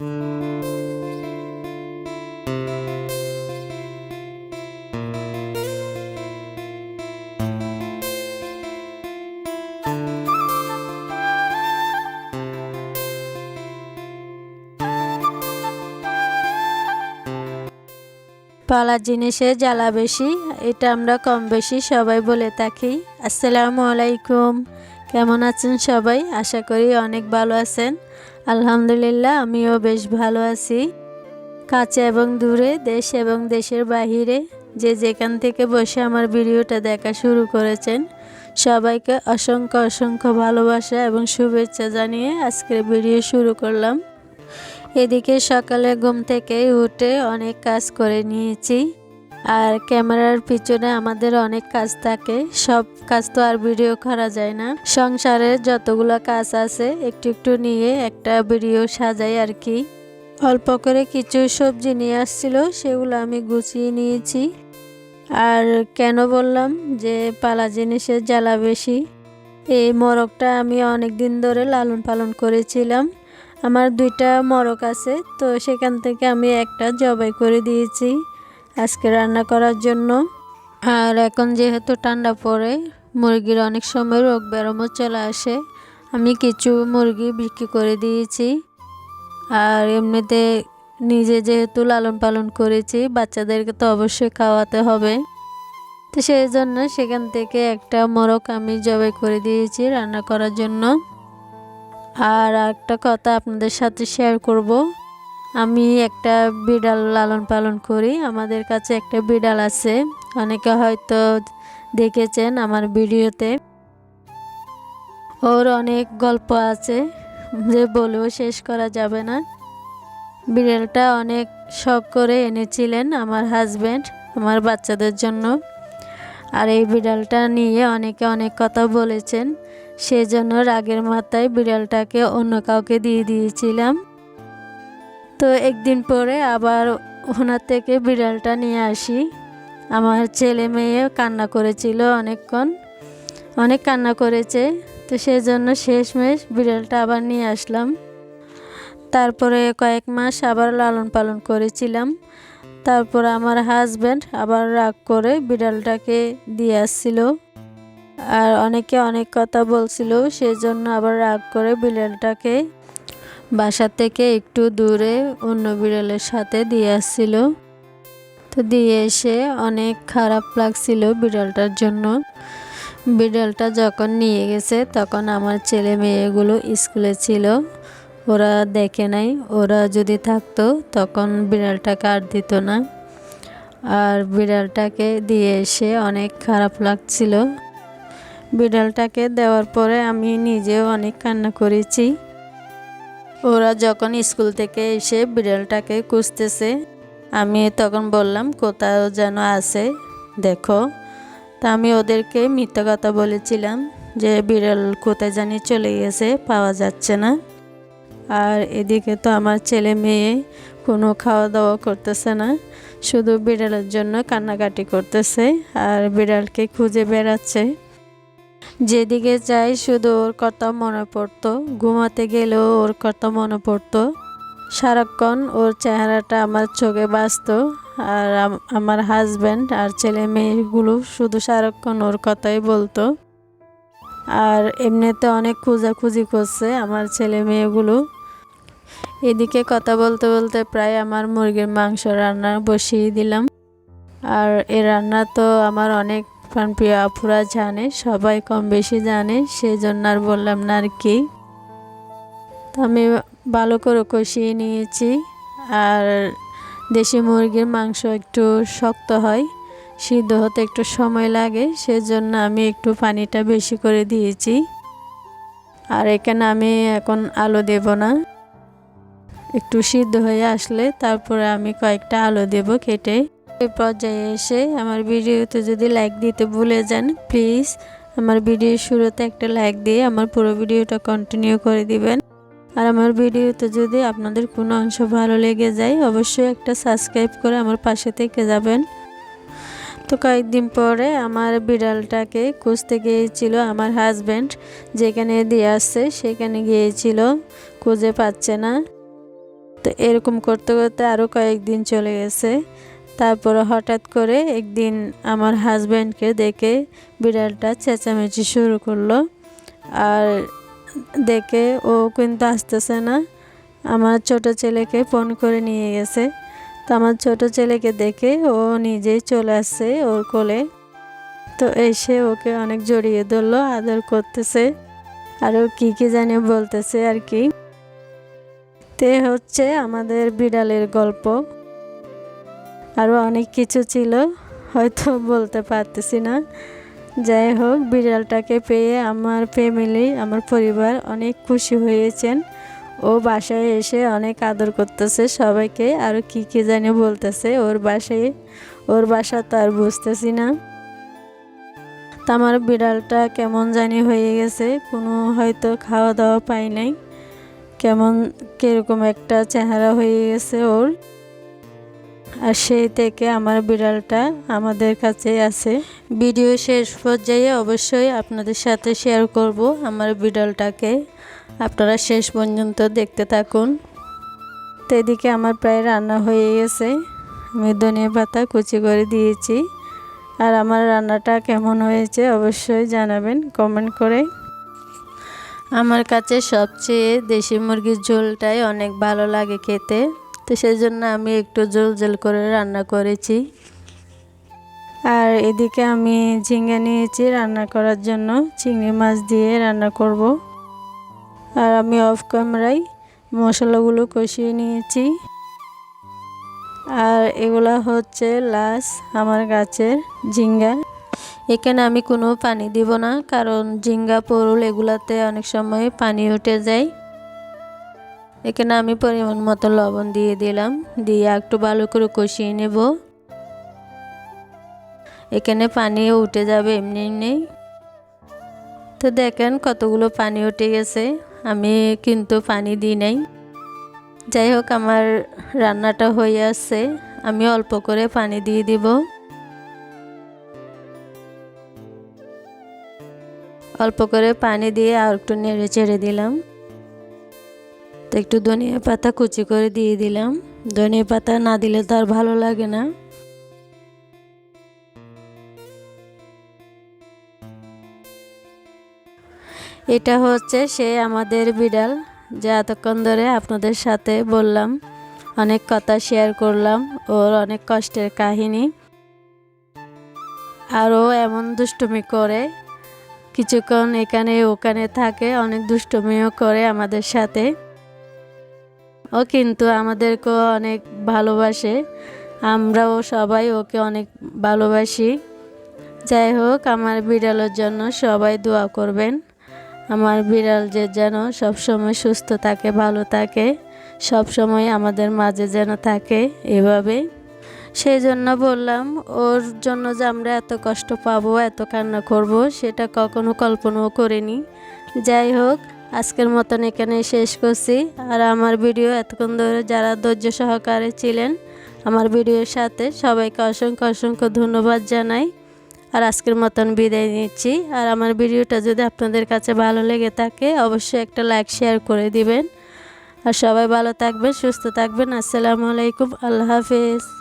পালা জিনিসে জ্বালা বেশি, এটা আমরা কম বেশি সবাই বলে থাকি। আসসালামু আলাইকুম, কেমন আছেন সবাই? আশা করি অনেক ভালো আছেন। আলহামদুলিল্লাহ, আমিও বেশ ভালো আছি। কাছে এবং দূরে, দেশ এবং দেশের বাহিরে, যে যেখান থেকে বসে আমার ভিডিওটা দেখা শুরু করেছেন, সবাইকে অসংখ্য অসংখ্য ভালোবাসা এবং শুভেচ্ছা জানিয়ে আজকের ভিডিও শুরু করলাম। এদিকে সকালে ঘুম থেকে উঠে অনেক কাজ করে নিয়েছি। আর ক্যামেরার পিছনে আমাদের অনেক কাজ থাকে। সব কাজ তো আর ভিডিও করা যায় না। সংসারের যতগুলো কাজ আছে, একটু একটু নিয়ে একটা ভিডিও সাজাই আর কি। অল্প করে কিছু সবজি নিয়ে আসছিল, সেগুলো আমি গুছিয়ে নিয়েছি। আর কেন বললাম যে পালা জিনিসের জ্বালা বেশি। এই মোরগটা আমি অনেক দিন ধরে লালন পালন করেছিলাম। আমার দুইটা মরক আছে, তো সেখান থেকে আমি একটা জবাই করে দিয়েছি। আজকে রান্না করার জন্য। আর এখন যেহেতু ঠান্ডা পড়ে, মুরগির অনেক সময় রোগ বেরোমো চলে আসে। আমি কিছু মুরগি বিক্রি করে দিয়েছি। আর এমনিতে নিজে যেহেতু লালন পালন করেছি, বাচ্চাদেরকে তো অবশ্যই খাওয়াতে হবে। তো সেই জন্য সেখান থেকে একটা মোরগ আমি জবাই করে দিয়েছি রান্না করার জন্য। আর একটা কথা আপনাদের সাথে শেয়ার করব। আমি একটা বিড়াল লালন পালন করি। আমাদের কাছে একটা বিড়াল আছে। অনেকে হয়তো দেখেছেন আমার ভিডিওতে। ওর অনেক গল্প আছে যে বলেও শেষ করা যাবে না। বিড়ালটা অনেক শখ করে এনেছিলেন আমার হাজব্যান্ড আমার বাচ্চাদের জন্য। আর এই বিড়ালটা নিয়ে অনেকে অনেক কথা বলেছেন। সেজন্য রাগের মাথায় বিড়ালটাকে অন্য কাউকে দিয়ে দিয়েছিলাম। তো একদিন পরে আবার ওনার থেকে বিড়ালটা নিয়ে আসি। আমার ছেলে মেয়ে কান্না করেছিল অনেকক্ষণ, অনেক কান্না করেছে, তো সেই জন্য শেষমেশ বিড়ালটা আবার নিয়ে আসলাম। তারপরে কয়েক মাস আবার লালন পালন করেছিলাম। তারপর আমার হাজব্যান্ড আবার রাগ করে বিড়ালটাকে দিয়ে আসছিল। আর অনেকে অনেক কথা বলছিল সেই জন্য আবার রাগ করে বিড়ালটাকে বাসা থেকে একটু দূরে অন্য বিড়ালের সাথে দিয়ে আসছিল। তো দিয়ে এসে অনেক খারাপ লাগছিল বিড়ালটার জন্য। বিড়ালটা যখন নিয়ে গেছে, তখন আমার ছেলে মেয়েগুলো স্কুলে ছিল। ওরা দেখে নাই, ওরা যদি থাকতো, তখন বিড়ালটাকে আর দিত না। আর বিড়ালটাকে দিয়ে এসে অনেক খারাপ লাগছিল। বিড়ালটাকে দেওয়ার পরে আমি নিজেও অনেক কান্না করেছি। ওরা যখন স্কুল থেকে এসে বিড়ালটাকে খুঁজতেছে, আমি তখন বললাম, কোথাও যেন আছে, দেখো। তা আমি ওদেরকে মিথ্যা কথা বলেছিলাম যে বিড়াল কোথায় জানি চলে গেছে, পাওয়া যাচ্ছে না। আর এদিকে তো আমার ছেলে মেয়ে কোনো খাওয়া দাওয়া করতেছে না, শুধু বিড়ালের জন্য কান্নাকাটি করতেছে আর বিড়ালকে খুঁজে বেড়াচ্ছে। যেদিকে যাই শুধু ওর কথা মনে পড়তো, ঘুমাতে গেলেও ওর কথা মনে পড়তো। সারাক্ষণ ওর চেহারাটা আমার চোখে বাঁচত আর আমার হাজব্যান্ড আর ছেলে মেয়েগুলো শুধু সারাক্ষণ ওর কথাই বলতো। আর এমনিতে অনেক খোঁজাখুঁজি করছে আমার ছেলে মেয়েগুলো। এদিকে কথা বলতে বলতে প্রায় আমার মুরগির মাংস রান্না বসিয়ে দিলাম। আর এ রান্না তো আমার অনেক প্রাণপ্রিয় আপুরা জানে, সবাই কম বেশি জানে সেই জন্য আর বললাম না আর কি। তো আমি ভালো করে কষিয়ে নিয়েছি। আর দেশি মুরগির মাংস একটু শক্ত হয়, সিদ্ধ হতে একটু সময় লাগে, সেজন্য আমি একটু পানিটা বেশি করে দিয়েছি। আর এখানে আমি এখন আলু দেব না। একটু সিদ্ধ হয়ে আসলে তারপরে আমি কয়েকটা আলু দেব কেটে। এই পর্যায়ে এসে আমার ভিডিওতে যদি লাইক দিতে ভুলে যান প্লিজ আমার ভিডিওর শুরুতে একটা লাইক দিয়ে আমার পুরো ভিডিওটা কন্টিনিউ করে দিবেন। আর আমার ভিডিওতে যদি আপনাদের কোনো অংশ ভালো লেগে যায়, অবশ্যই একটা সাবস্ক্রাইব করে আমার পাশে থেকে যাবেন। তো কয়েকদিন পরে আমার বিড়ালটাকে খুঁজতে গিয়েছিল আমার হাজব্যান্ড যেখানে দিয়ে আসছে সেখানে গিয়েছিল, খুঁজে পাচ্ছে না। তো এরকম করতে করতে আরও কয়েকদিন চলে গেছে। তারপরে হঠাৎ করে একদিন আমার হাজব্যান্ডকে দেখে বিড়ালটা চেঁচামেচি শুরু করল। আর দেখে ও কিন্তু আসতেছে না। আমার ছোট ছেলেকে ফোন করে নিয়ে গেছে। তো আমার ছোট ছেলেকে দেখে ও নিজেই চলে আসছে ওর কোলে। তো এসে ওকে অনেক জড়িয়ে ধরলো, আদর করতেছে। আরও কি কি জানি বলতেছে আর কি। তে হচ্ছে আমাদের বিড়ালের গল্প। আরও অনেক কিছু ছিল, হয়তো বলতে পারতেছি না। যাই হোক, বিড়ালটাকে পেয়ে আমার ফ্যামিলি আমার পরিবার অনেক খুশি হয়েছেন। ও বাসায় এসে অনেক আদর করতেছে সবাইকে আরও কী কী জানি বলতেছে ওর বাসায়। ওর বাসা তো আর বুঝতেছি না। তা আমার বিড়ালটা কেমন জানি হয়ে গেছে, কোনো হয়তো খাওয়া দাওয়া পাই নাই। কেমন, কীরকম একটা চেহারা হয়ে গেছে ওর। আর সেই থেকে আমার বিড়ালটা আমাদের কাছেই আছে। ভিডিও শেষ পর্যায়ে অবশ্যই আপনাদের সাথে শেয়ার করব আমার বিড়ালটাকে। আপনারা শেষ পর্যন্ত দেখতে থাকুন। তো এদিকে আমার প্রায় রান্না হয়ে গেছে। আমি ধনিয়া পাতা কুচি করে দিয়েছি। আর আমার রান্নাটা কেমন হয়েছে অবশ্যই জানাবেন কমেন্ট করে। আমার কাছে সবচেয়ে দেশি মুরগির ঝোলটাই অনেক ভালো লাগে খেতে। তো সেই জন্য আমি একটু জল জল করে রান্না করেছি। আর এদিকে আমি ঝিঙ্গা নিয়েছি রান্না করার জন্য। চিংড়ি মাছ দিয়ে রান্না করব। আর আমি অফ ক্যামেরায় মশলাগুলো কষিয়ে নিয়েছি। আর এগুলা হচ্ছে লাশ আমার গাছের ঝিঙ্গা। এখানে আমি কোনো পানি দিব না, কারণ ঝিঙ্গা, পরুল এগুলাতে অনেক সময় পানি উঠে যায়। এখানে আমি পরিমাণ মতো লবণ দিয়ে দিলাম। দিয়ে একটু ভালো করে কষিয়ে নেব। এখানে পানি উঠে যাবে এমনি এমনি। তো দেখেন কতগুলো পানি উঠে গেছে। আমি কিন্তু পানি দিই নাই। যাই হোক, আমার রান্নাটা হয়ে আসছে। আমি অল্প করে পানি দিয়ে দিব। অল্প করে পানি দিয়ে আর একটু নেড়ে চেড়ে দিলাম। তো একটু ধনিয়া পাতা কুচি করে দিয়ে দিলাম। ধনিয়া পাতা না দিলে তো আর ভালো লাগে না। এটা হচ্ছে সে আমাদের বিড়াল, যা এতক্ষণ ধরে আপনাদের সাথে বললাম, অনেক কথা শেয়ার করলাম, ওর অনেক কষ্টের কাহিনী। আরও এমন দুষ্টুমি করে, কিছুক্ষণ এখানে ওখানে থাকে, অনেক দুষ্টুমিও করে আমাদের সাথে। ও কিন্তু আমাদেরকেও অনেক ভালোবাসে। আমরাও সবাই ওকে অনেক ভালোবাসি। যাই হোক, আমার বিড়ালের জন্য সবাই দোয়া করবেন। আমার বিড়াল যে যেন সবসময় সুস্থ থাকে, ভালো থাকে সব সময় আমাদের মাঝে যেন থাকে এভাবে। সেই জন্য বললাম, ওর জন্য যে আমরা এত কষ্ট পাবো, এত কান্না করব, সেটা কখনো কল্পনাও করিনি। যাই হোক আজকের মতন এখানে শেষ করছি। আর আমার ভিডিও এতক্ষণ ধরে যারা ধৈর্য সহকারে ছিলেন, আমার ভিডিওর সাথে সবাইকে অসংখ্য অসংখ্য ধন্যবাদ জানাই। আর আজকের মতন বিদায় নিচ্ছি। আর আমার ভিডিওটা যদি আপনাদের কাছে ভালো লেগে থাকে, অবশ্যই একটা লাইক শেয়ার করে দিবেন। আর সবাই ভালো থাকবেন, সুস্থ থাকবেন। আসসালামু আলাইকুম, আল্লাহ হাফিজ।